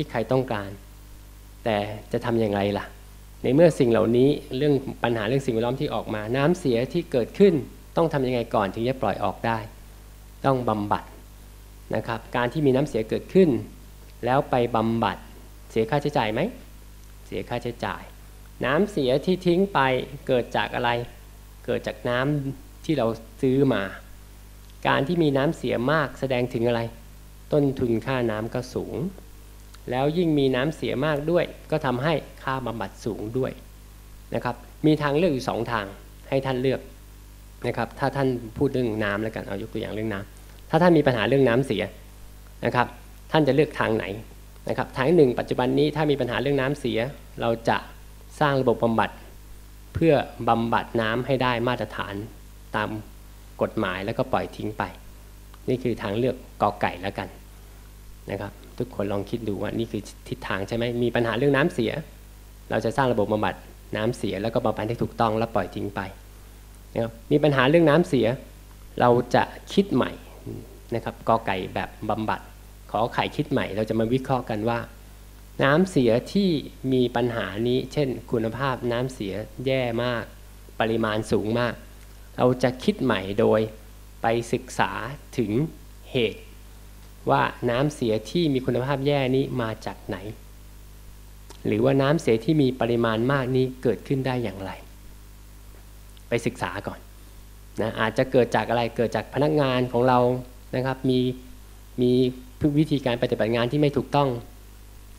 ที่ใครต้องการ แต่จะทำอย่างไรล่ะ ในเมื่อสิ่งเหล่านี้เรื่องปัญหาเรื่องสิ่งแวดล้อมที่ออกมา น้ำเสียที่เกิดขึ้นต้องทำยังไงก่อนถึงจะปล่อยออกได้ ต้องบำบัดนะครับ การที่มีน้ำเสียเกิดขึ้น แล้วไปบำบัดเสียค่าใช้จ่ายไหมเสียค่าใช้จ่าย น้ำเสียที่ทิ้งไปเกิดจากอะไร เกิดจากน้ำที่เราซื้อมา การที่มีน้ำเสียมากแสดงถึงอะไร ต้นทุนค่าน้ำก็สูง แล้วยิ่งมีน้ำเสียมากด้วย ก็ทำให้ค่าบำบัดสูงด้วยนะครับ มีทางเลือกอยู่สองทางให้ท่านเลือกนะครับ ถ้าท่านพูดเรื่องน้ำแล้วกันเอายกตัวอย่างเรื่องน้ำถ้าท่านมีปัญหาเรื่องน้ำเสียนะครับ ท่านจะเลือกทางไหนนะครับ ทางหนึ่งปัจจุบันนี้ถ้ามีปัญหาเรื่องน้ำเสีย เราจะสร้างระบบบำบัดเพื่อบำบัดน้ำให้ได้มาตรฐานตามกฎหมายแล้วก็ปล่อยทิ้งไป นี่คือทางเลือกกอไก่แล้วกันนะครับ ทุกคนลองคิดดูว่านี่คือทิศทางใช่ไหมมีปัญหาเรื่องน้ำเสีย เราจะสร้างระบบบำบัดน้ำเสียแล้วก็บำบัดให้ถูกต้องแล้วปล่อยทิ้งไปนะครับมีปัญหาเรื่องน้ำเสีย เราจะคิดใหม่นะครับกอไก่แบบบำบัด ขอไข่คิดใหม่ เราจะมาวิเคราะห์กันว่า น้ำเสียที่มีปัญหานี้ เช่น คุณภาพน้ำเสียแย่มาก ปริมาณสูงมาก เราจะคิดใหม่โดยไปศึกษาถึงเหตุ ว่าน้ำเสียที่มีคุณภาพแย่นี้มาจากไหน หรือว่าน้ำเสียที่มีปริมาณมากนี้เกิดขึ้นได้อย่างไร ไปศึกษาก่อนนะอาจจะเกิดจากอะไรเกิดจากพนักงานของเรานะครับ มีมีวิธีการปฏิบัติงานที่ไม่ถูกต้อง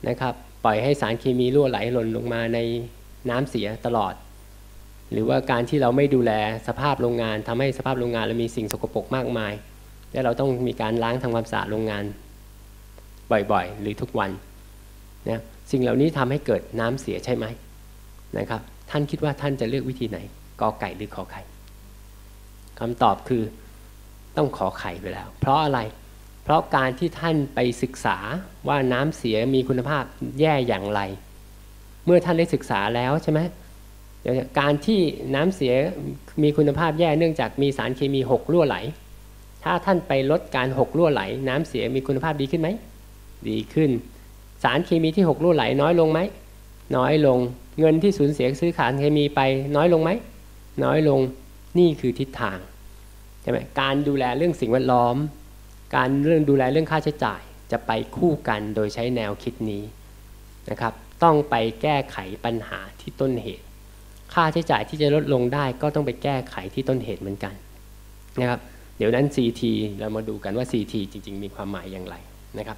นะครับ ปล่อยให้สารเคมีรั่วไหลหล่นลงมาในน้ำเสียตลอด หรือว่าการที่เราไม่ดูแลสภาพโรงงานทำให้สภาพโรงงานเรามีสิ่งสกปรกมากมาย และเราต้องมีการล้างทำความสะอาดโรงงานบ่อยๆ หรือทุกวันนะสิ่งเหล่านี้ทำให้เกิดน้ำเสียใช่ไหมนะครับ ท่านคิดว่าท่านจะเลือกวิธีไหนกอไก่หรือขอไข่คำตอบคือต้องขอไข่ไปแล้ว เพราะอะไร เพราะการที่ท่านไปศึกษาว่าน้ำเสียมีคุณภาพแย่อย่างไร เมื่อท่านได้ศึกษาแล้วใช่ไหมการที่น้ำเสียมีคุณภาพแย่เนื่องจากมีสารเคมีหกรั่วไหล ถ้าท่านไปลดการหกรั่วไหล น้ำเสียมีคุณภาพดีขึ้นไหม ดีขึ้น สารเคมีที่หกรั่วไหลน้อยลงไหม น้อยลง เงินที่สูญเสียซื้อขารเคมีไปน้อยลงไหม น้อยลง นี่คือทิศทางใช่ไหมการดูแลเรื่องสิ่งแวดล้อม การเรื่องดูแลเรื่องค่าใช้จ่าย จะไปคู่กันโดยใช้แนวคิดนี้นะครับ ต้องไปแก้ไขปัญหาที่ต้นเหตุ ค่าใช้จ่ายที่จะลดลงได้ก็ต้องไปแก้ไขที่ต้นเหตุเหมือนกันนะครับ ดี๋ยวนั้น CT เรามาดูกันว่า CT จริง ๆ มีความหมายอย่างไรนะครับ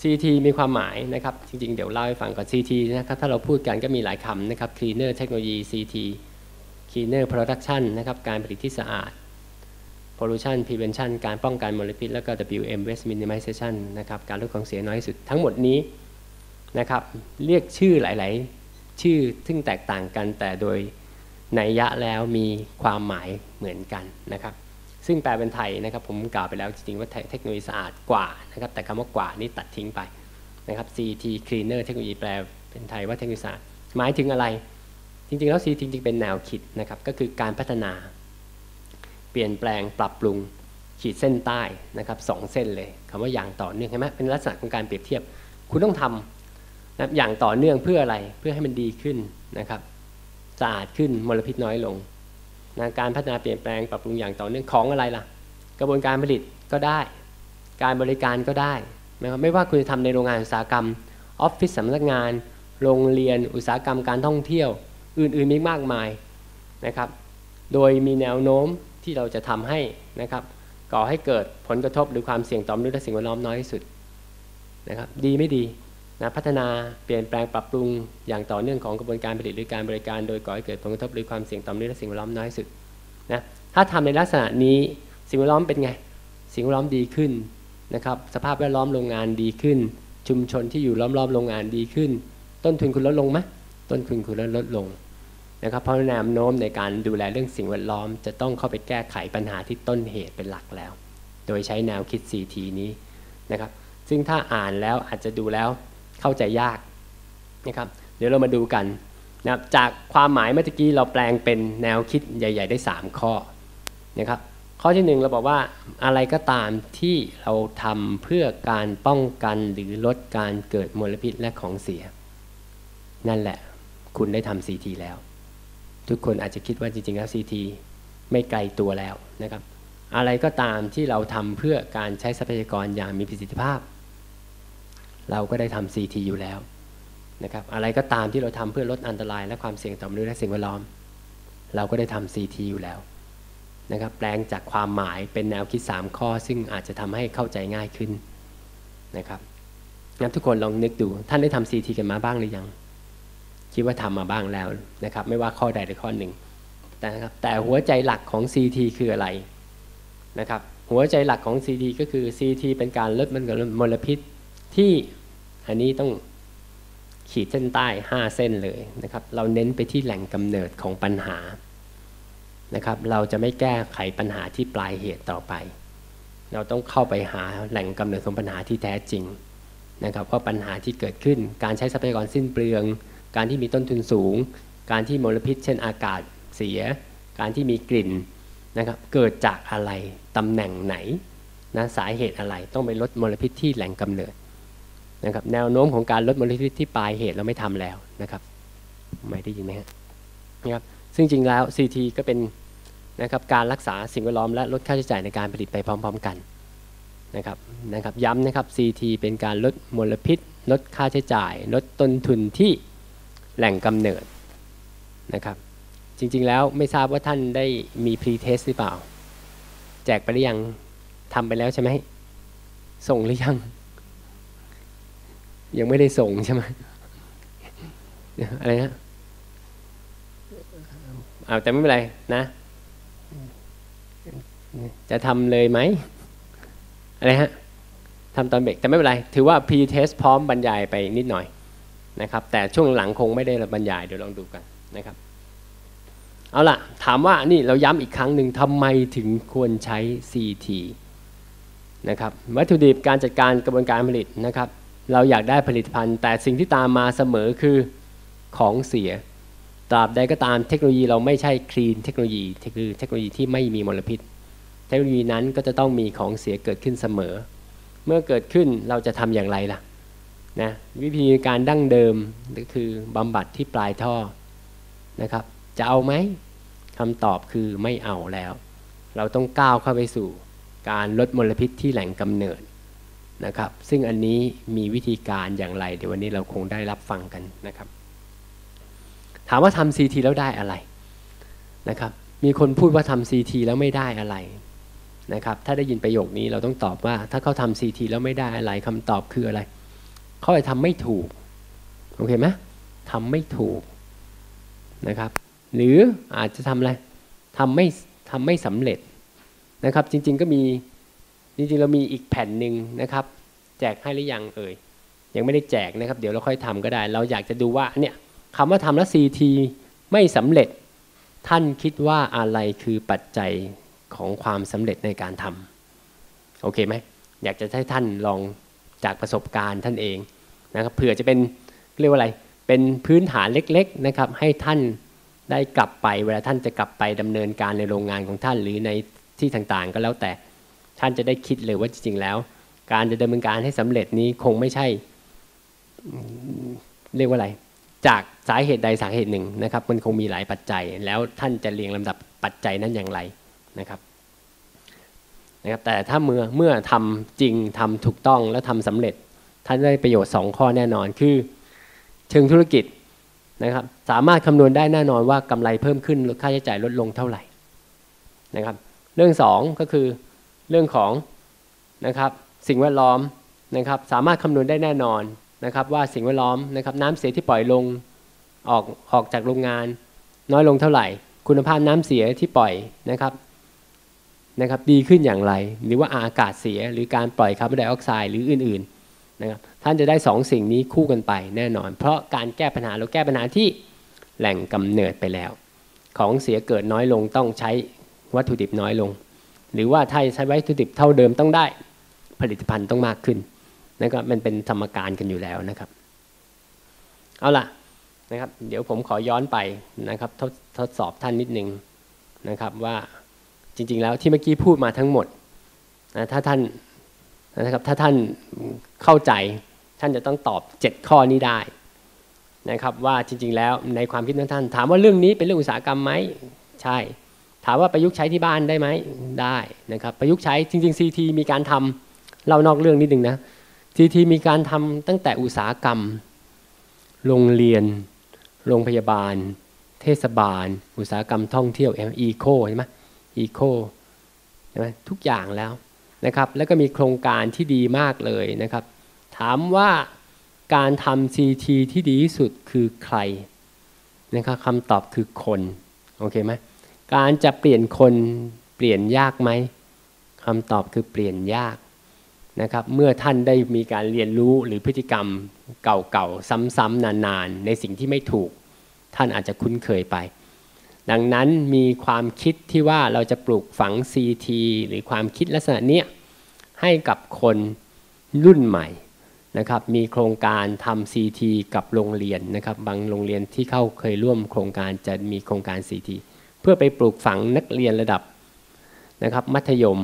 CT มีความหมายนะครับ จริง ๆ เดี๋ยวเล่าให้ฟังก่อน CT นะครับ ถ้าเราพูดกันก็มีหลายคำนะครับ Cleaner Technology CT Cleaner Production นะครับ การผลิตที่สะอาด pollution prevention การป้องกันมลพิษ แล้วก็ WM waste minimization นะครับ การลดของเสียน้อยที่สุด ทั้งหมดนี้นะครับ เรียกชื่อหลาย ๆ ชื่อซึ่งแตกต่างกันแต่โดยนัยยะแล้วมีความหมายเหมือนกันนะครับ ซึ่งแปลเป็นไทยนะครับผมกล่าวไปแล้วจริงๆว่าเทคโนโลยีสะอาดกว่านะครับแต่คำว่ากว่านี้ตัดทิ้งไปนะครับ CT cleaner เทคโนโลยีแปลเป็นไทยว่าเทคโนโลยีสะอาดหมายถึงอะไร จริงๆแล้ว CT จริงๆเป็นแนวคิดนะครับก็คือการพัฒนา เปลี่ยนแปลงปรับปรุงขีดเส้นใต้นะครับสองเส้นเลยคำว่าอย่างต่อเนื่องใช่ไหมเป็นลักษณะของการเปรียบเทียบ คุณต้องทำนะอย่างต่อเนื่องเพื่ออะไรเพื่อให้มันดีขึ้นนะครับสะอาดขึ้นมลพิษน้อยลง นะการพัฒนาเปลี่ยนแปลงปรับปรุงอย่างต่อเนื่องของอะไรล่ะ กระบวนการผลิตก็ได้ การบริการก็ได้ไม่ว่าคุณจะทำในโรงงานอุตสาหกรรมออฟฟิศสำนักงาน โรงเรียนอุตสาหกรรมการท่องเที่ยว อื่นๆมีมากมายนะครับ โดยมีแนวโน้มที่เราจะทำให้นะครับ ก่อให้เกิดผลกระทบหรือความเสี่ยงต่อมนุษย์และสิ่งแวดล้อมน้อยที่สุดนะครับ ดีไม่ดี นะพัฒนาเปลี่ยนแปลงปรับปรุงอย่างต่อเนื่องของกระบวนการผลิตหรือการบริการ โดยก่อให้เกิดผลกระทบหรือความเสี่ยงต่อมนุษย์และสิ่งแวดล้อมน้อยสุดนะถ้าทำในลักษณะนี้สิ่งแวดล้อมเป็นไง สิ่งแวดล้อมดีขึ้นนะครับสภาพแวดล้อมโรงงานดีขึ้น ชุมชนที่อยู่ล้อมๆโรงงานดีขึ้น ต้นทุนคุณลดลงไหมต้นทุนคุณลดลงนะครับเพราะแนวโน้มในการดูแลเรื่องสิ่งแวดล้อม จะต้องเข้าไปแก้ไขปัญหาที่ต้นเหตุเป็นหลักแล้ว โดยใช้แนวคิด CT นี้นะครับซึ่งถ้าอ่านแล้วอาจจะดูแล้ว เข้าใจยากนะครับ เดี๋ยวเรามาดูกันนะจากความหมายเมื่อกี้เราแปลงเป็นแนวคิดใหญ่ ๆ ได้ 3 ข้อนะครับข้อที่หนึ่งเราบอกว่าอะไรก็ตามที่เราทำเพื่อการป้องกันหรือลดการเกิดมลพิษและของเสีย นั่นแหละ คุณได้ทำซีทีแล้ว ทุกคนอาจจะคิดว่าจริงๆแล้วซีทีไม่ไกลตัวแล้วนะครับ อะไรก็ตามที่เราทำเพื่อการใช้ทรัพยากรอย่างมีประสิทธิภาพ เราก็ได้ทำซีทีอยู่แล้วนะครับอะไรก็ตามที่เราทำเพื่อลดอันตราย และความเสี่ยงต่อมนุษย์และสิ่งแวดล้อม เราก็ได้ทำซีทีอยู่แล้วนะครับแปลงจากความหมายเป็นแนวคิด 3 ข้อ ซึ่งอาจจะทำให้เข้าใจง่ายขึ้นนะครับงั้นทุกคนลองนึกดูท่านได้ทำซีทีกันมาบ้างหรือยัง คิดว่าทำมาบ้างแล้วนะครับไม่ว่าข้อใดหรือข้อหนึ่งแต่นะครับแต่หัวใจหลักของ CT คืออะไรนะครับหัวใจหลักของ CT ก็คือ CT เป็นการลดมลพิษที่ อันนี้ต้องขีดเส้นใต้ 5 เส้นเลยนะครับ เราเน้นไปที่แหล่งกำเนิดของปัญหานะครับ เราจะไม่แก้ไขปัญหาที่ปลายเหตุต่อไป เราต้องเข้าไปหาแหล่งกำเนิดของปัญหาที่แท้จริงนะครับว่าปัญหาที่เกิดขึ้น การใช้ทรัพยากรสิ้นเปลือง การที่มีต้นทุนสูง การที่มลพิษ เช่นอากาศเสีย การที่มีกลิ่นนะครับเกิดจากอะไรตำแหน่งไหนนะสาเหตุอะไรต้องไปลดมลพิษที่แหล่งกำเนิด นะครับแนวโน้มของการลดมลพิษที่ปลายเหตุเราไม่ทำแล้วนะครับไม่ได้ยินไหมครับนะครับซึ่งจริงแล้ว CT ก็เป็นนะครับการรักษาสิ่งแวดล้อมและลดค่าใช้จ่ายในการผลิตไปพร้อม ๆ กันนะครับนะครับย้ำนะครับ CT เป็นการลดมลพิษ ลดค่าใช้จ่าย ลดต้นทุนที่แหล่งกำเนิดนะครับจริง ๆ แล้วไม่ทราบว่าท่านได้มีพรีเทสหรือเปล่า แจกไปหรือยังทำไปแล้วใช่ไหมส่งหรือยัง ยังไม่ได้ส่งใช่ไหมอะไรนะเอาแต่ไม่เป็นไรนะ จะทำเลยไหมอะไรฮะทำตอนเบรกแต่ไม่เป็นไร ถือว่า pre-test พร้อมบรรยายไปนิดหน่อยนะครับ แต่ช่วงหลังคงไม่ได้บรรยาย เดี๋ยวลองดูกันนะครับ เอาล่ะ ถามว่านี่เราย้ำอีกครั้งหนึ่งทำไมถึงควรใช้ CT นะครับวัตถุดิบการจัดการกระบวนการผลิตนะครับ เราอยากได้ผลิตภัณฑ์ แต่สิ่งที่ตามมาเสมอคือของเสีย ตราบใดก็ตามเทคโนโลยีเราไม่ใช่คลีนเทคโนโลยีคือเทคโนโลยีที่ไม่มีมลพิษ เทคโนโลยีนั้นก็จะต้องมีของเสียเกิดขึ้นเสมอ เมื่อเกิดขึ้นเราจะทำอย่างไรล่ะนะวิธีการดั้งเดิมก็คือบำบัดที่ปลายท่อนะครับ จะเอาไหมคำตอบคือไม่เอาแล้ว เราต้องก้าวเข้าไปสู่การลดมลพิษที่แหล่งกำเนิด นะครับ ซึ่งอันนี้มีวิธีการอย่างไร เดี๋ยววันนี้เราคงได้รับฟังกันนะครับ ถามว่าทำซีทีแล้วได้อะไรนะครับ มีคนพูดว่าทำซีทีแล้วไม่ได้อะไรนะครับ ถ้าได้ยินประโยคนี้เราต้องตอบว่า ถ้าเขาทำซีทีแล้วไม่ได้อะไรคำตอบคืออะไรเขาจะทำไม่ถูกโอเคไหมทำไม่ถูกนะครับ หรืออาจจะทำอะไรทำไม่ทำไม่สำเร็จนะครับ จริง ๆ ก็มี จริงๆเรามีอีกแผ่นหนึ่งนะครับ แจกให้หรือยังเอ่ยยังไม่ได้แจกนะครับ เดี๋ยวเราค่อยทำก็ได้ เราอยากจะดูว่าเนี่ยคำว่าทำแล้วซีทีไม่สำเร็จ ท่านคิดว่าอะไรคือปัจจัยของความสำเร็จในการทำโอเคไหมอยากจะให้ท่านลองจากประสบการณ์ท่านเองนะครับเผื่อจะเป็นเรียกว่าอะไรเป็นพื้นฐานเล็กๆนะครับ ให้ท่านได้กลับไปเวลาท่านจะกลับไปดำเนินการในโรงงานของท่านหรือในที่ต่างๆ ก็แล้วแต่ ท่านจะได้คิดเลยว่าจริงๆแล้ว การจะดำเนินการให้สำเร็จนี้คงไม่ใช่ เรียกว่าอะไร จากสาเหตุใดสาเหตุหนึ่งนะครับ มันคงมีหลายปัจจัย แล้วท่านจะเรียงลำดับปัจจัยนั้นอย่างไรนะครับนะครับแต่ถ้าเมื่อเมื่อทำจริงทำถูกต้องและทำสำเร็จ ท่านได้ประโยชน์ 2 ข้อแน่นอนคือ เชิงธุรกิจนะครับสามารถคำนวณได้แน่นอนว่ากำไรเพิ่มขึ้นค่าใช้จ่ายลดลงเท่าไหร่นะครับเรื่อง 2 ก็คือ เรื่องของนะครับสิ่งแวดล้อมนะครับสามารถคำนวณได้แน่นอนนะครับว่าสิ่งแวดล้อมนะครับน้ำเสียที่ปล่อยลงออกออกจากโรงงาน น้อยลงเท่าไหร่ คุณภาพน้ำเสียที่ปล่อยนะครับนะครับดีขึ้นอย่างไร หรือว่าอากาศเสียหรือการปล่อยคาร์บอนไดออกไซด์หรืออื่นๆนะครับท่านจะได้ 2สสิ่งนี้คู่กันไปแน่นอน เพราะการแก้ปัญหาเราแก้ปัญหาที่แหล่งกำเนิดไปแล้ว ของเสียเกิดน้อยลงต้องใช้วัตถุดิบน้อยลง หรือว่าถ้าใช้วัตถุดิบเท่าเดิมต้องได้ ผลิตภัณฑ์ต้องมากขึ้นนะครับมันเป็นธรรมการกันอยู่แล้วนะครับ เอาล่ะนะครับ เดี๋ยวผมขอย้อนไปนะครับทดทดสอบท่านนิดนึงนะครับว่าจริง ๆ แล้วที่เมื่อกี้พูดมาทั้งหมดนะถ้าท่านนะครับถ้าท่านเข้าใจท่านจะต้องตอบ 7 ข้อนี้ได้นะครับว่าจริง ๆ แล้วในความคิดของท่าน ถามว่าเรื่องนี้เป็นเรื่องอุตสาหกรรมไหมใช่ ถามว่าประยุกต์ใช้ที่บ้านได้ไหมได้นะครับประยุกต์ใช้จริงๆ CT มีการทำเรานอกเรื่องนิดนึงนะ CT มีการทำตั้งแต่อุตสาหกรรม โรงเรียน โรงพยาบาล เทศบาล อุตสาหกรรมท่องเที่ยวเอีโคใช่ไหมอีโคใช่ไหมทุกอย่างแล้วนะครับแล้วก็มีโครงการที่ดีมากเลยนะครับ ถามว่าการทำ CT ที่ดีที่สุดคือใครนะครับคำตอบคือคน โอเคไหม การจะเปลี่ยนคนเปลี่ยนยากไหมคำตอบคือเปลี่ยนยากนะครับ เมื่อท่านได้มีการเรียนรู้หรือพฤติกรรมเก่าๆ ซ้ำๆนานๆ ในสิ่งที่ไม่ถูก ท่านอาจจะคุ้นเคยไป ดังนั้นมีความคิดที่ว่าเราจะปลูกฝัง CT หรือความคิดลักษณะนี้ให้กับคนรุ่นใหม่นะครับมีโครงการทำ CT กับโรงเรียนนะครับบางโรงเรียนที่เข้าเคยร่วมโครงการจะมีโครงการ CT เพื่อไปปลูกฝังนักเรียนระดับนะครับมัธยม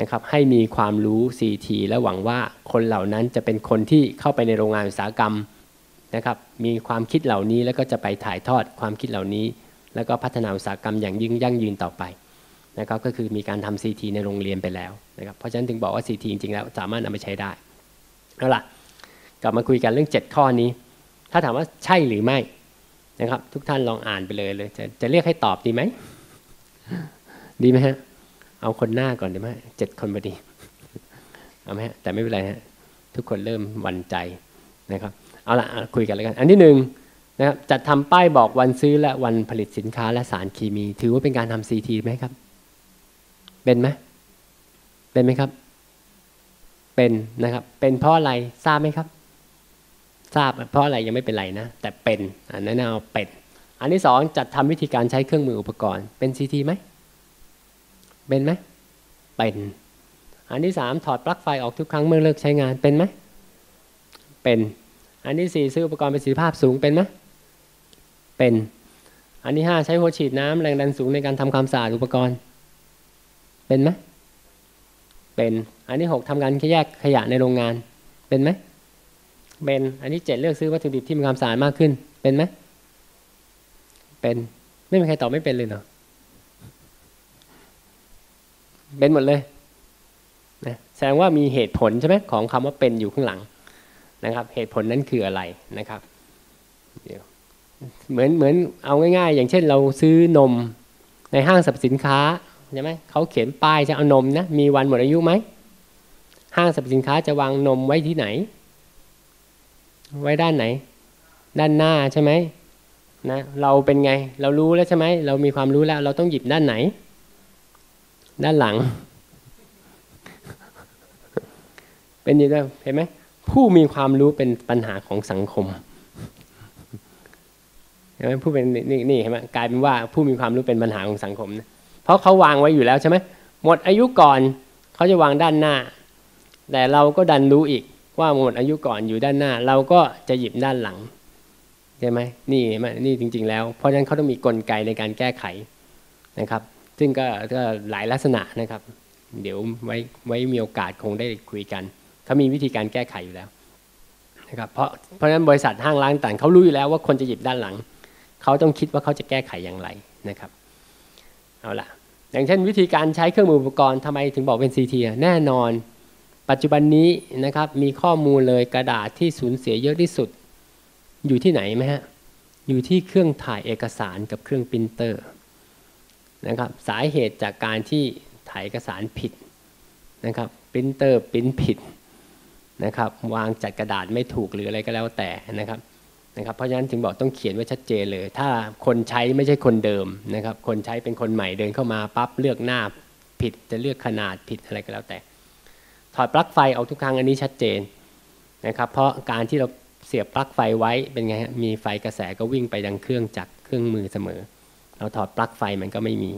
นะครับให้มีความรู้ CT และหวังว่าคนเหล่านั้นจะเป็นคนที่เข้าไปในโรงงานอุตสาหกรรมนะครับมีความคิดเหล่านี้แล้วก็จะไปถ่ายทอดความคิดเหล่านี้ แล้วก็พัฒนาอุตสาหกรรมอย่างยิ่งยั่งยืนต่อไปนะครับก็คือมีการทำ CT ในโรงเรียนไปแล้วนะครับเพราะฉะนั้นถึงบอกว่า CT จริงๆแล้วสามารถนำไปใช้ได้เอาล่ะกลับมาคุยกันเรื่อง 7 ข้อนี้ ถ้าถามว่าใช่หรือไม่ นะครับ ทุกท่านลองอ่านไปเลยเลย จะจะเรียกให้ตอบดีไหม ดีไหมฮะ เอาคนหน้าก่อนดีไหมเจ็ดคนพอดี เอาไหมฮะ แต่ไม่เป็นไรฮะ ทุกคนเริ่มวันใจนะครับ เอาละคุยกันแล้วกัน อันที่หนึ่งนะครับ จัดทำป้ายบอกวันซื้อและวันผลิตสินค้าและสารเคมี ถือว่าเป็นการทำซีทีไหมครับ เป็นไหม เป็นไหมครับ เป็นนะครับ เป็นเพราะอะไร ทราบไหมครับ ทราบเพราะอะไรยังไม่เป็นไรนะ แต่เป็นอันนั้นเอาเป็น อันที่สองจัดทำวิธีการใช้เครื่องมืออุปกรณ์เป็นซีทีไหมเป็นไหมเป็นอันที่สามถอดปลั๊กไฟออกทุกครั้งเมื่อเลิกใช้งานเป็นไหมเป็น อันที่สี่ซื้ออุปกรณ์ประสิทธิภาพสูงเป็นไหมเป็น อันที่ห้าใช้หัวฉีดน้ำแรงดันสูงในการทำความสะอาดอุปกรณ์ เป็นไหมเป็น อันนี้หกทำการแยกขยะในโรงงานเป็นไหม เป็นอันนี้เจ็ดเลือกซื้อวัตถุดิบที่มีความสะอาดมากขึ้น เป็นไหมเป็นไม่มีใครตอบไม่เป็นเลยเนาะเป็นหมดเลยนะแสดงว่ามีเหตุผลใช่ไหมของคำว่าเป็นอยู่ข้างหลังนะครับ เหตุผลนั้นคืออะไรนะครับเหมือนเหมือนเอาง่ายๆ อย่างเช่นเราซื้อนมในห้างสรรพสินค้าใช่ไหมเขาเขียนป้ายจะเอานมนะมีวันหมดอายุไหมห้างสรรพสินค้าจะวางนมไว้ที่ไหน ไว้ด้านไหน ด้านหน้าใช่ไหมนะเราเป็นไง เรารู้แล้วใช่ไหมเรามีความรู้แล้ว เราต้องหยิบด้านไหน ด้านหลัง เป็นย่างนี้เห็นไหมผู้มีความรู้เป็นปัญหาของสังคมเห็นไหมผู้เป็นนี่นี่เห็นไหมกลายเป็นว่าผู้มีความรู้เป็นปัญหาของสังคมนะเพราะเขาวางไว้อยู่แล้วใช่ไหมหมดอายุก่อนเขาจะวางด้านหน้า แต่เราก็ดันรู้อีก ว่าหมดอายุก่อนอยู่ด้านหน้า เราก็จะหยิบด้านหลังใช่ไหมนี่มนี่จริง ๆ แล้วเพราะฉะนั้นเขาต้องมีกลไกในการแก้ไขนะครับ ซึ่งก็ก็หลายลักษณะนะครับ เดี๋ยวไว้ไว้มีโอกาสคงได้คุยกันเขามีวิธีการแก้ไขอยู่แล้วนะครับเพราะเพราะฉะนั้นบริษัทห้างร้านต่างเขารู้อยู่แล้วว่าคนจะหยิบด้านหลังเขาต้องคิดว่าเขาจะแก้ไขอย่างไรนะครับเอาละอย่างเช่นวิธีการใช้เครื่องมืออุปกรณ์ทำไมถึงบอกเป็น CT แน่นอน ปัจจุบันนี้นะครับมีข้อมูลเลยกระดาษที่สูญเสียเยอะที่สุด อยู่ที่ไหนไหมฮะอยู่ที่เครื่องถ่ายเอกสารกับเครื่องปรินเตอร์นะครับสาเหตุจากการที่ถ่ายเอกสารผิดนะครับปรินเตอร์ปรินผิดนะครับวางจัดกระดาษไม่ถูกหรืออะไรก็แล้วแต่นะครับนะครับเพราะฉะนั้นถึงบอกต้องเขียนไว้ชัดเจนเลย ถ้าคนใช้ไม่ใช่คนเดิมนะครับคนใช้เป็นคนใหม่เดินเข้ามาปั๊บเลือกหน้าผิดจะเลือกขนาดผิดอะไรก็แล้วแต่ ถอดปลั๊กไฟออกทุกครั้งอันนี้ชัดเจนนะครับ เพราะการที่เราเสียบปลั๊กไฟไว้เป็นไงฮะมีไฟกระแสก็วิ่งไปดังเครื่องจักรเครื่องมือเสมอ เราถอดปลั๊กไฟมันก็ไม่มี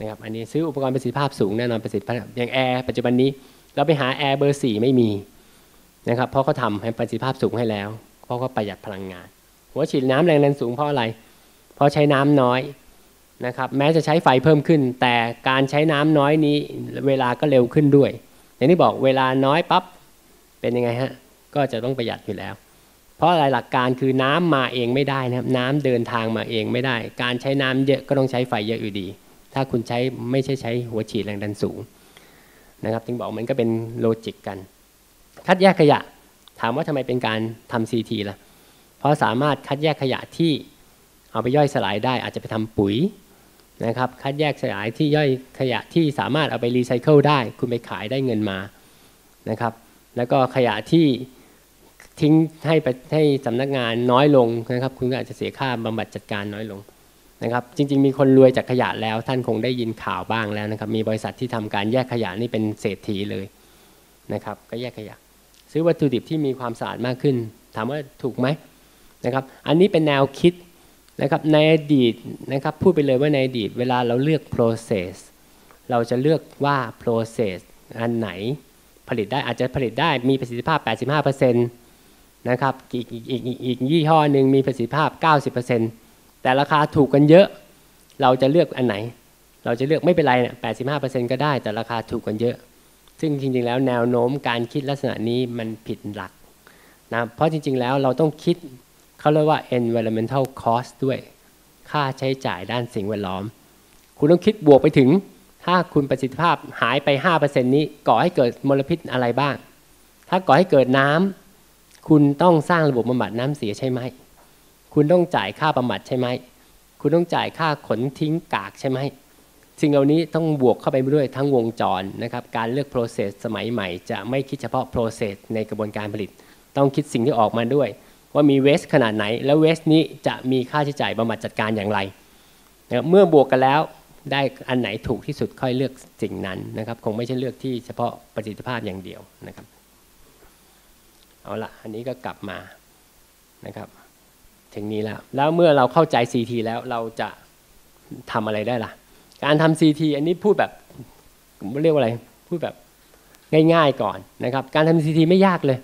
นะครับอันนี้ซื้ออุปกรณ์ประสิทธิภาพสูงแน่นอนประสิทธิภาพอย่างแอร์ปัจจุบันนี้เราไปหาแอร์เบอร์สี่ไม่มีนะครับเพราะเขาทาให้ประสิทธิภาพสูงให้แล้ว เพราะเขาประหยัดพลังงาน หัวฉีดน้ำแรงดันสูงเพราะอะไร เพราะใช้น้ำน้อยนะครับแม้จะใช้ไฟเพิ่มขึ้น แต่การใช้น้ำน้อยนี้เวลาก็เร็วขึ้นด้วย อย่างที่บอกเวลาน้อยปั๊บเป็นยังไงฮะก็จะต้องประหยัดอยู่แล้ว เพราะอะไรหลักการคือน้ำมาเองไม่ได้นะครับ น้ำเดินทางมาเองไม่ได้ การใช้น้ำเยอะก็ต้องใช้ไฟเยอะอยู่ดี ถ้าคุณใช้ไม่ใช่ใช้หัวฉีดแรงดันสูงนะครับจึงบอกมันก็เป็นโลจิกกัน คัดแยกขยะ ถามว่าทำไมเป็นการทำซีทีล่ะเพราะสามารถคัดแยกขยะที่เอาไปย่อยสลายได้อาจจะไปทำปุ๋ย นะครับคัดแยกสลายที่ย่อยขยะที่สามารถเอาไปรีไซเคิลได้ คุณไปขายได้เงินมานะครับแล้วก็ขยะที่ทิ้งให้ให้สำนักงานน้อยลงนะครับคุณก็อาจจะเสียค่าบำบัดจัดการน้อยลงนะครับจริง ๆ มีคนรวยจากขยะแล้วท่านคงได้ยินข่าวบ้างแล้วนะครับมีบริษัทที่ทำการแยกขยะนี่เป็นเศรษฐีเลยนะครับก็แยกขยะ ซื้อวัตถุดิบที่มีความสะอาดมากขึ้น ถามว่าถูกไหมนะครับอันนี้เป็นแนวคิด นะครับในอดีตนะครับพูดไปเลยว่าในอดีต เวลาเราเลือก process เราจะเลือกว่า process อันไหนผลิตได้อาจจะผลิตได้มีประสิทธิภาพ 85%นะครับอีกอีกอีกอีกยี่ห้อหนึ่งมีประสิทธิภาพ 90%แต่ราคาถูกกันเยอะ เราจะเลือกอันไหน เราจะเลือกไม่เป็นไรเนี่ย85%ก็ได้แต่ราคาถูกกันเยอะ ซึ่งจริงๆแล้วแนวโน้มการคิดลักษณะนี้มันผิดหลักนะเพราะจริงๆแล้วเราต้องคิด เขาเรียกว่า environmental cost ด้วย ค่าใช้จ่ายด้านสิ่งแวดล้อม คุณต้องคิดบวกไปถึง ถ้าคุณประสิทธิภาพหายไป 5%นี้ก่อให้เกิดมลพิษอะไรบ้าง ถ้าก่อให้เกิดน้ำคุณต้องสร้างระบบบำบัดน้ำเสียใช่ไหม คุณต้องจ่ายค่าบำบัดใช่ไหม คุณต้องจ่ายค่าขนทิ้งกากใช่ไหมสิ่งเหล่านี้ต้องบวกเข้าไปด้วยทั้งวงจรนะครับการเลือก process สมัยใหม่ จะไม่คิดเฉพาะ process ในกระบวนการผลิต ต้องคิดสิ่งที่ออกมาด้วย ว่ามีเวสขนาดไหน แล้วเวสนี้จะมีค่าใช้จ่ายบำบัดจัดการอย่างไรนะครับเมื่อบวกกันแล้วได้อันไหนถูกที่สุดค่อยเลือกสิ่งนั้นนะครับ คงไม่ใช่เลือกที่เฉพาะประสิทธิภาพอย่างเดียวนะครับ เอาละอันนี้ก็กลับมานะครับ ถึงนี้แล้ว แล้วเมื่อเราเข้าใจ CT แล้วเราจะทำอะไรได้ล่ะ การทำ CT อันนี้พูดแบบเรียกว่าอะไร พูดแบบง่ายๆก่อนนะครับ การทำ CT ไม่ยากเลย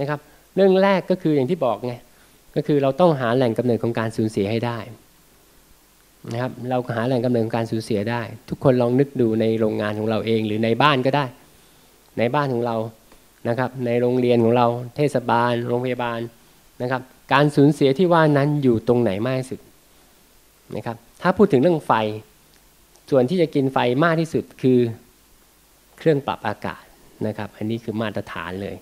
นะครับ เรื่องแรกก็คืออย่างที่บอกไงก็คือเราต้องหาแหล่งกำเนิดของการสูญเสียให้ได้นะครับเราหาแหล่งกำเนิดของการสูญเสียได้ ทุกคนลองนึกดูในโรงงานของเราเอง หรือในบ้านก็ได้ ในบ้านของเรานะครับ ในโรงเรียนของเราเทศบาล โรงพยาบาลนะครับ การสูญเสียที่ว่านั้นอยู่ตรงไหนมากที่สุดนะครับ ถ้าพูดถึงเรื่องไฟ ส่วนที่จะกินไฟมากที่สุดคือเครื่องปรับอากาศนะครับ อันนี้คือมาตรฐานเลย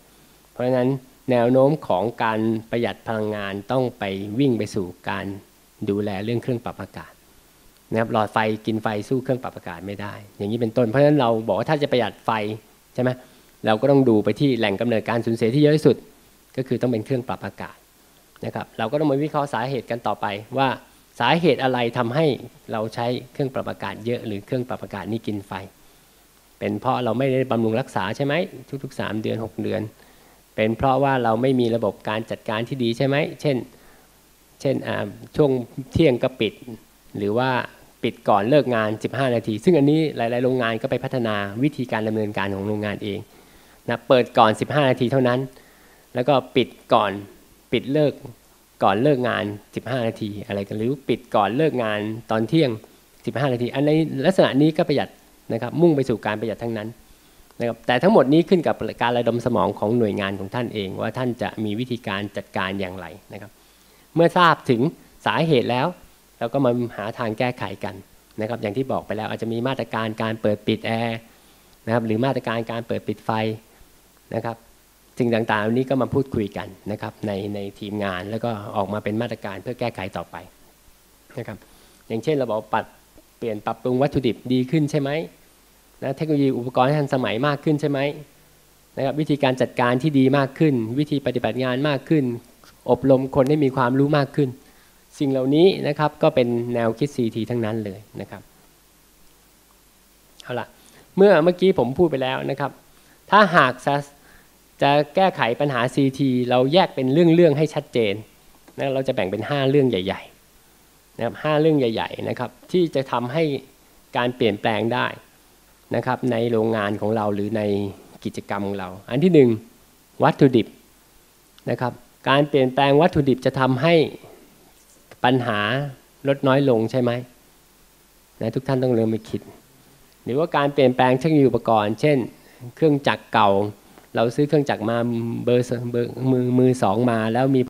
เพราะฉะนั้น แนวโน้มของการประหยัดพลังงานต้องไปวิ่งไปสู่การดูแลเรื่องเครื่องปรับอากาศนะครับหลอดไฟกินไฟสู้เครื่องปรับอากาศไม่ได้ อย่างนี้เป็นต้นเพราะฉะนั้นเราบอกว่าถ้าจะประหยัดไฟใช่ไหมเราก็ต้องดูไปที่แหล่งกำเนิดการสูญเสียที่เยอะที่สุด ก็คือต้องเป็นเครื่องปรับอากาศนะครับเราก็ต้องมาวิเคราะห์สาเหตุกันต่อไปว่าสาเหตุอะไรทำให้เราใช้เครื่องปรับอากาศเยอะหรือเครื่องปรับอากาศนี้กินไฟ เป็นเพราะเราไม่ได้บำรุงรักษาใช่ไหมทุกๆ 3 เดือน 6 เดือน เป็นเพราะว่าเราไม่มีระบบการจัดการที่ดีใช่ไหม เช่น เช่นช่วงเที่ยงก็ปิด หรือว่าปิดก่อนเลิกงาน 15 นาที ซึ่งอันนี้หลาย ๆ โรงงานก็ไปพัฒนาวิธีการดำเนินการของโรงงานเองนะเปิดก่อน 15 นาทีเท่านั้น แล้วก็ปิดก่อนปิดเลิกก่อนเลิกงาน 15 นาที อะไรกันหรือปิดก่อนเลิกงานตอนเที่ยง 15 นาที อันในลักษณะนี้ก็ประหยัดนะครับมุ่งไปสู่การประหยัดทั้งนั้น นะครับแต่ทั้งหมดนี้ขึ้นกับการระดมสมองของหน่วยงานของท่านเอง ว่าท่านจะมีวิธีการจัดการอย่างไรนะครับ เมื่อทราบถึงสาเหตุแล้ว เราก็มาหาทางแก้ไขกันนะครับ อย่างที่บอกไปแล้วอาจจะมีมาตรการการเปิดปิดแอร์นะครับหรือมาตรการการเปิดปิดไฟนะครับสิ่งต่างๆนี้ก็มาพูดคุยกันนะครับในในทีมงานแล้วก็ออกมาเป็นมาตรการเพื่อแก้ไขต่อไปนะครับอย่างเช่นเราบอกปัดเปลี่ยนปรับปรุงวัตถุดิบดีขึ้นใช่ไหม นะเทคโนโลยีอุปกรณ์ทันสมัยมากขึ้นใช่ไหมนะครับวิธีการจัดการที่ดีมากขึ้น วิธีปฏิบัติงานมากขึ้น อบรมคนให้มีความรู้มากขึ้น สิ่งเหล่านี้นะครับก็เป็นแนวคิด CT ทั้งนั้นเลยนะครับเอาละเมื่อเมื่อกี้ผมพูดไปแล้วนะครับ ถ้าหากจะแก้ไขปัญหา CT เราแยกเป็นเรื่องๆให้ชัดเจนนะเราจะแบ่งเป็น 5 เรื่องใหญ่ๆนะครับห้าเรื่องใหญ่ ๆนะครับ ที่จะทำให้การเปลี่ยนแปลงได้ นะครับในโรงงานของเราหรือในกิจกรรมของเรา อันที่หนึ่งวัตถุดิบนะครับการเปลี่ยนแปลงวัตถุดิบจะทำให้ปัญหาลดน้อยลงใช่ไหมนะทุกท่านต้องเริ่มมาคิด หรือว่าการเปลี่ยนแปลงเทคโนโลยีอุปกรณ์ เช่น เครื่องจักรเก่า เราซื้อเครื่องจักรมาเบอร์เบอร์มือมือสองมาแล้วมี